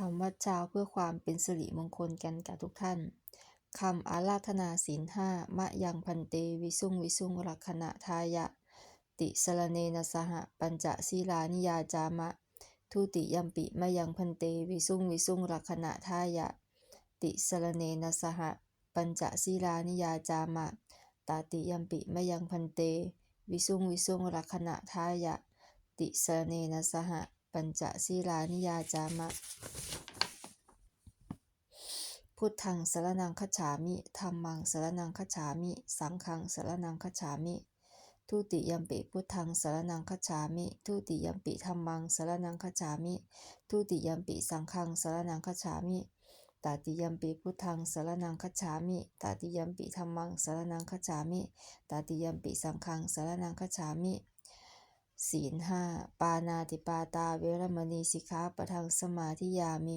ทำวัดเช้าเพื่อความเป็นสิริมงคลกันกับทุกท่านคำอาราธนาศีลห้ามะยังพันเตวิสุงวิสุงรักขณะทายะ ติสรเนนสหปัญจศีลานิยาจามะ ทุติยัมปิมะยังพันเตวิสุงวิสุงรักขณะทายะ ติสรเนนสหปัญจศีลานิยาจามะ ตาติยัมปิมะยังพันเต วิสุงวิสุงรักขณะทายะ ติสรเนนสหปัญจศีลานิยาจามะ พุทธังสรนังคฉามิธัมมังสรนังคฉามิ สังฆังสรนังคฉามิ ทุติยมปิพุทธังสรนังคฉามิ ทุติยมปิธัมมังสรนังคฉามิ ทุติยมปิสังฆังสรนังคฉามิตติยมปิพุทธังสรนังคฉามิตติยมปิธัมมังสรนังคฉามิตติยมปิสังฆังสรนังคฉามิ ศีลห้าปานาติปาตาเวรมณีสิกขาปะทังสมาธิยามิ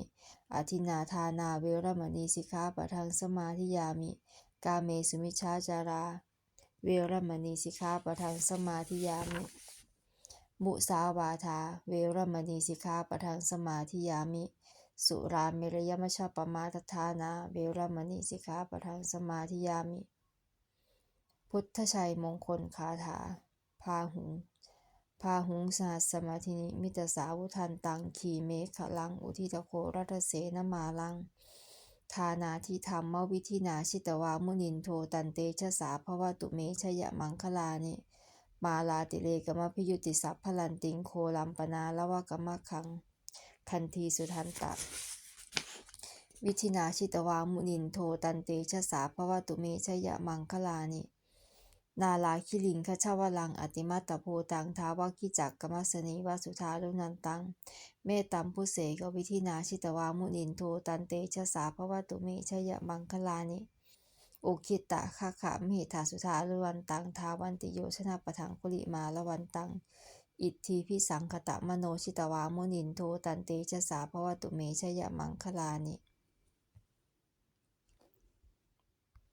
อธินาทานาเวรมณีสิกขาปะทังสมาธิยามิ กาเมสุมิชฌาจารา เวรมณีสิกขาปะทังสมาธิยามิ มุสาวาทา เวรมณีสิกขาปะทังสมาธิยามิ สุราเมรยมชฌปมาทฐานา เวรมณีสิกขาปะทังสมาธิยามิ พุทธชัยมงคลคาถา พาหุง พาหุงสหัสสมาธินิมิตสาวุทันตังขีเมขลัง อุทิตโครัตเสนมาลังทานาทิธรรมวิธินาชิตวามุนินโทตันเตชะสาภวตุเมชยมังคลานิมาลาติเลกมะพิยุติสัพพลันติงโคลัมปนาละวะกมะคัง คันทีสุทันตะวิธินาชิตวามุนินโทตันเตชะสาภวตุเมชยมังคลานิ นาลาคิลิงคชาวลัง อติมัตโพตัง ทาวากิจักกมัสนีวาสุธาลุนันตัง เมตตัมพุเสกวิธินาชิตวามุนินโทตันเตชะสาภวตุเมชยมังคลานิ อุคิตะคาขามหิทาสุธาลุวันตัง ทาวันติโยชนะปะทังคุลิมาละวันตัง อิทธิพิสังคตะมโนชิตวามุนินโทตันเตชะสาภวตุเมชยมังคลานิ